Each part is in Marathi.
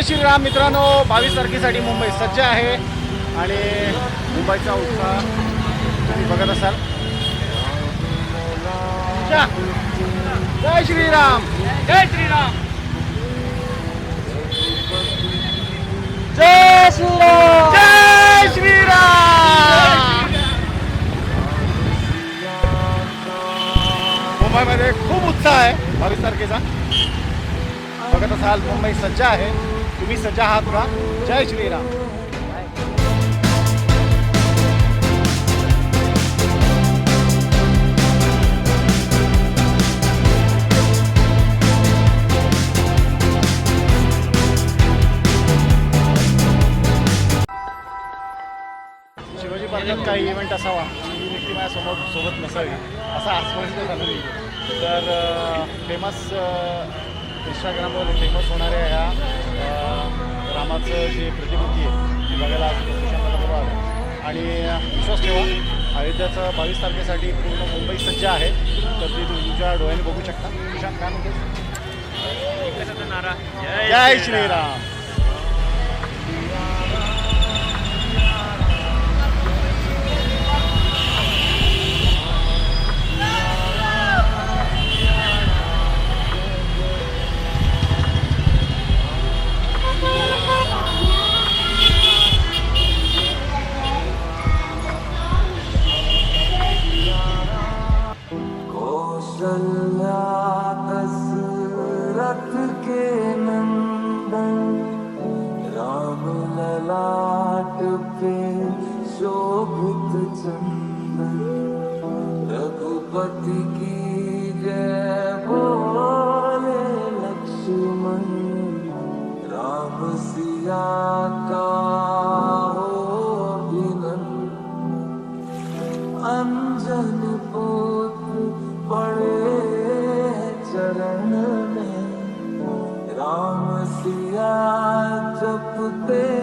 जय श्रीराम मित्रांनो बावीस तारखेसाठी मुंबई सज्ज आहे. आणि मुंबईचा उत्साह तुम्ही बघत असाल. जय श्रीराम. जय श्रीराम. जय श्रीराम. जय श्रीराम. मुंबईमध्ये खूप उत्साह आहे. बावीस तारखेचा. बघत असाल मुंबई सज्ज आहे. तुम्ही सज्ज आहात का जय श्रीराम. शिवाजी पार्कात काही इव्हेंट असावा ही व्यक्ती माझ्यासमोर सोबत नसावी असा आस्वादित झालं तर फेमस इंस्टाग्रामवर फेमस होणाऱ्या ह्या रामाचं जे प्रतिकृती आहे ती बघायला आज आणि विश्वास ठेवा अयोध्याचं बावीस तारखेसाठी पूर्ण मुंबई सज्ज आहे तर ती तुम्ही तुमच्या डोळ्याने बघू शकता. सुशांत काय म्हणते नारा. जय श्रीराम. ललाट पे शोभित चंदन। रघुपति की जय बोले लक्ष्मण। राम सिया का हो अंजन पुत्र पड़े चरण में। राम सिया जपते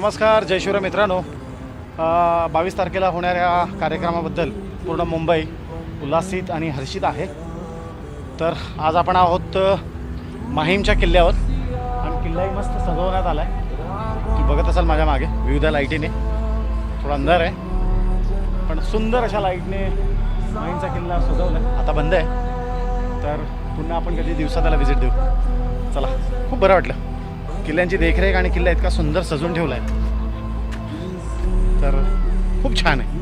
नमस्कार जय मित्रांनो. बावीस तारखेला होणाऱ्या कार्यक्रमाबद्दल पूर्ण मुंबई उल्हासित आणि हर्षित आहे. तर आज आपण आहोत माहीमच्या किल्ल्यावर. आणि किल्लाही मस्त सजवण्यात आला आहे तुम्ही बघत असाल माझ्या मागे विविध लाईटीने. थोडा अंधार आहे. पण सुंदर अशा लाईटने माहीमचा किल्ला सजवला आहे आता बंद आहे. तर पुन्हा आपण कधी दिवसात त्याला व्हिजिट देऊ. चला खूप बरं वाटलं. किल्ल्यांची देखरेख आणि किल्ला इतका सुंदर सजवून ठेवला आहे तर खूप छान आहे.